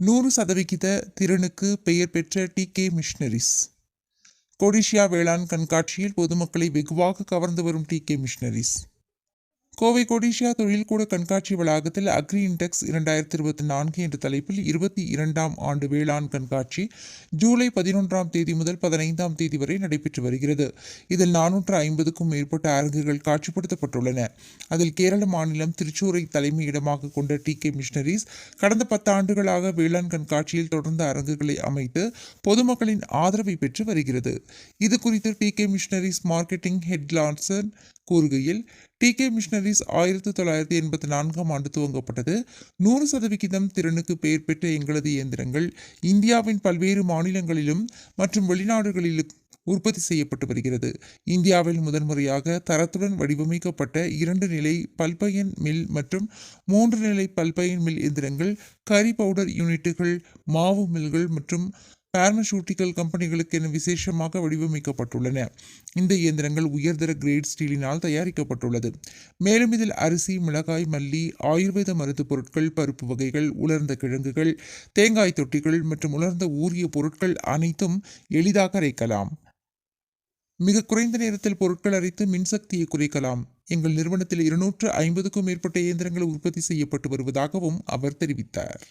நூறு சதவிகித திறனுக்கு பெயர் பெற்ற டி கே மிஷனரிஸ். கொடிஷியா வேளாண் கண்காட்சியில் பொதுமக்களை வெகுவாக கவர்ந்து வரும் T K machineries. Kovai Codissia தொழில்கூட கண்காட்சி வளாகத்தில் அக்ரி இண்டெக்ஸ் இரண்டாயிரத்தி இருபத்தி நான்கு என்ற தலைப்பில் இருபத்தி இரண்டாம் ஆண்டு வேளாண் கண்காட்சி ஜூலை பதினொன்றாம் தேதி முதல் பதினைந்தாம் தேதி வரை நடைபெற்று வருகிறது. இதில் நானூற்று ஐம்பதுக்கும் மேற்பட்ட அரங்குகள் காட்சிப்படுத்தப்பட்டுள்ளன. அதில் கேரள மாநிலம் திருச்சூரை தலைமையிடமாக கொண்ட டி. கே. மிஷனரிஸ் கடந்த பத்தாண்டுகளாக வேளாண் கண்காட்சியில் தொடர்ந்து அரங்குகளை அமைத்து பொதுமக்களின் ஆதரவை பெற்று வருகிறது. இது குறித்து T. K. Machineries marketing head Lanson கூறுகையில் டி. கே. மிஷனரிஸ் ஆயிரத்தி தொள்ளாயிரத்தி எண்பத்தி நான்காம் ஆண்டு துவங்கப்பட்டது. நூறு சதவிகிதம் திறனுக்கு பெயர் பெற்ற எங்களது இயந்திரங்கள் இந்தியாவின் பல்வேறு மாநிலங்களிலும் மற்றும் வெளிநாடுகளிலும் உற்பத்தி செய்யப்பட்டு வருகிறது. இந்தியாவில் முதன்முறையாக தரத்துடன் வடிவமைக்கப்பட்ட இரண்டு நிலை பல்பயன் மில் மற்றும் மூன்று நிலை பல்பயன் மில் எந்திரங்கள் கரி பவுடர் யூனிட்டுகள் மாவு மில்கள் மற்றும் பார்மசூட்டிக்கல் என விசேஷமாக வடிவமைக்கப்பட்டுள்ளன. இந்த இயந்திரங்கள் உயர்தர கிரேட் ஸ்டீலினால் தயாரிக்கப்பட்டுள்ளது. மேலும் இதில் அரிசி மிளகாய் மல்லி ஆயுர்வேத மருத்துவ பொருட்கள் பருப்பு வகைகள் உலர்ந்த கிழங்குகள் தேங்காய் தொட்டிகள் மற்றும் உலர்ந்த ஊரிய பொருட்கள் அனைத்தும் எளிதாக அரைக்கலாம். மிக குறைந்த நேரத்தில் பொருட்கள் அரைத்து மின்சக்தியை குறைக்கலாம். எங்கள் நிறுவனத்தில் இருநூற்று ஐம்பதுக்கும் மேற்பட்ட இயந்திரங்கள் உற்பத்தி செய்யப்பட்டு வருவதாகவும் அவர் தெரிவித்தார்.